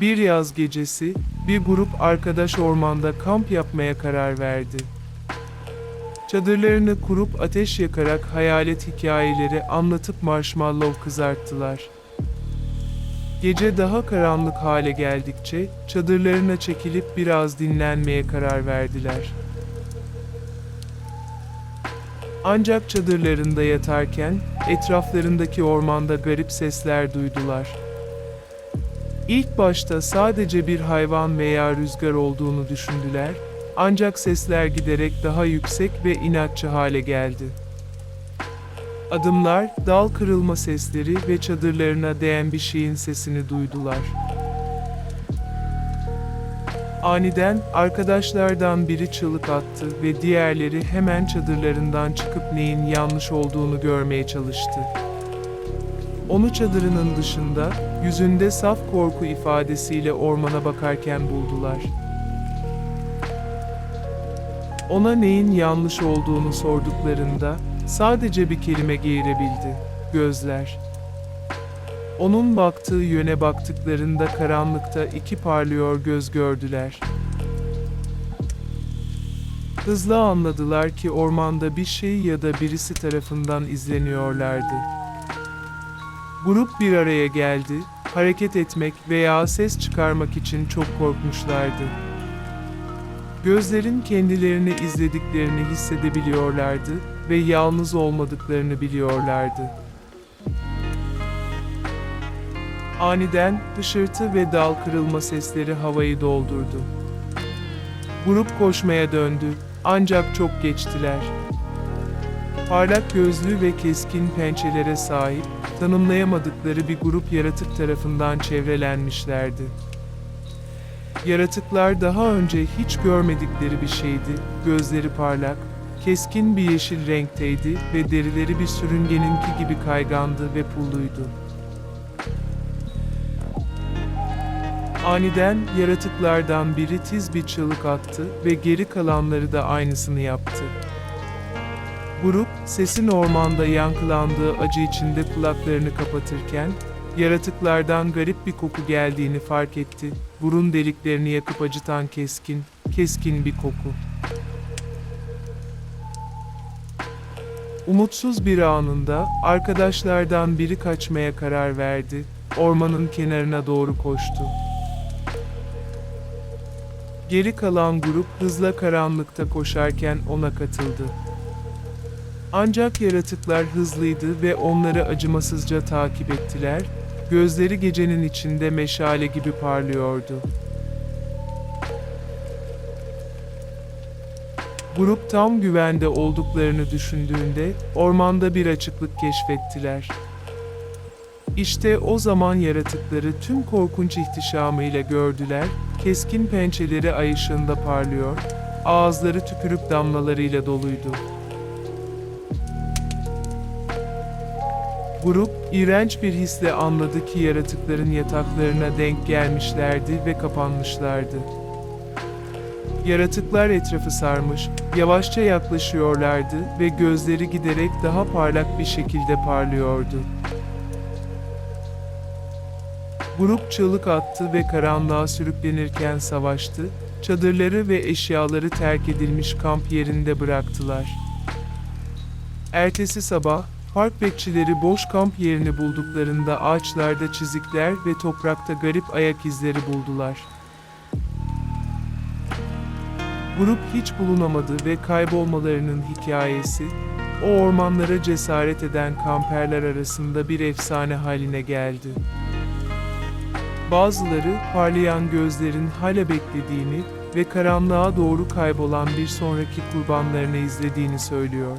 Bir yaz gecesi, bir grup arkadaş ormanda kamp yapmaya karar verdi. Çadırlarını kurup ateş yakarak hayalet hikayeleri anlatıp marshmallow kızarttılar. Gece daha karanlık hale geldikçe çadırlarına çekilip biraz dinlenmeye karar verdiler. Ancak çadırlarında yatarken etraflarındaki ormanda garip sesler duydular. İlk başta sadece bir hayvan veya rüzgar olduğunu düşündüler, ancak sesler giderek daha yüksek ve inatçı hale geldi. Adımlar, dal kırılma sesleri ve çadırlarına değen bir şeyin sesini duydular. Aniden arkadaşlardan biri çığlık attı ve diğerleri hemen çadırlarından çıkıp neyin yanlış olduğunu görmeye çalıştı. Onu çadırının dışında, yüzünde saf korku ifadesiyle ormana bakarken buldular. Ona neyin yanlış olduğunu sorduklarında sadece bir kelime geğirebildi. Gözler. Onun baktığı yöne baktıklarında karanlıkta iki parlıyor göz gördüler. Hızlı anladılar ki ormanda bir şey ya da birisi tarafından izleniyorlardı. Grup bir araya geldi, hareket etmek veya ses çıkarmak için çok korkmuşlardı. Gözlerin kendilerini izlediklerini hissedebiliyorlardı ve yalnız olmadıklarını biliyorlardı. Aniden hışırtı ve dal kırılma sesleri havayı doldurdu. Grup koşmaya döndü, ancak çok geçtiler. Parlak gözlü ve keskin pençelere sahip, tanımlayamadıkları bir grup yaratık tarafından çevrelenmişlerdi. Yaratıklar daha önce hiç görmedikleri bir şeydi, gözleri parlak, keskin bir yeşil renkteydi ve derileri bir sürüngeninki gibi kaygandı ve pulluydu. Aniden yaratıklardan biri tiz bir çığlık attı ve geri kalanları da aynısını yaptı. Grup, sesin ormanda yankılandığı acı içinde kulaklarını kapatırken, yaratıklardan garip bir koku geldiğini fark etti. Burun deliklerini yakıp acıtan keskin, keskin bir koku. Umutsuz bir anında, arkadaşlardan biri kaçmaya karar verdi. Ormanın kenarına doğru koştu. Geri kalan grup hızla karanlıkta koşarken ona katıldı. Ancak yaratıklar hızlıydı ve onları acımasızca takip ettiler. Gözleri gecenin içinde meşale gibi parlıyordu. Grup tam güvende olduklarını düşündüğünde ormanda bir açıklık keşfettiler. İşte o zaman yaratıkları tüm korkunç ihtişamıyla gördüler, keskin pençeleri ay ışığında parlıyor, ağızları tükürük damlalarıyla doluydu. Grup, iğrenç bir hisle anladı ki yaratıkların yataklarına denk gelmişlerdi ve kapanmışlardı. Yaratıklar etrafı sarmış, yavaşça yaklaşıyorlardı ve gözleri giderek daha parlak bir şekilde parlıyordu. Grup çığlık attı ve karanlığa sürüklenirken savaştı, çadırları ve eşyaları terk edilmiş kamp yerinde bıraktılar. Ertesi sabah, park bekçileri boş kamp yerini bulduklarında ağaçlarda çizikler ve toprakta garip ayak izleri buldular. Grup hiç bulunamadı ve kaybolmalarının hikayesi, o ormanlara cesaret eden kamperler arasında bir efsane haline geldi. Bazıları parlayan gözlerin hala beklediğini ve karanlığa doğru kaybolan bir sonraki kurbanlarını izlediğini söylüyor.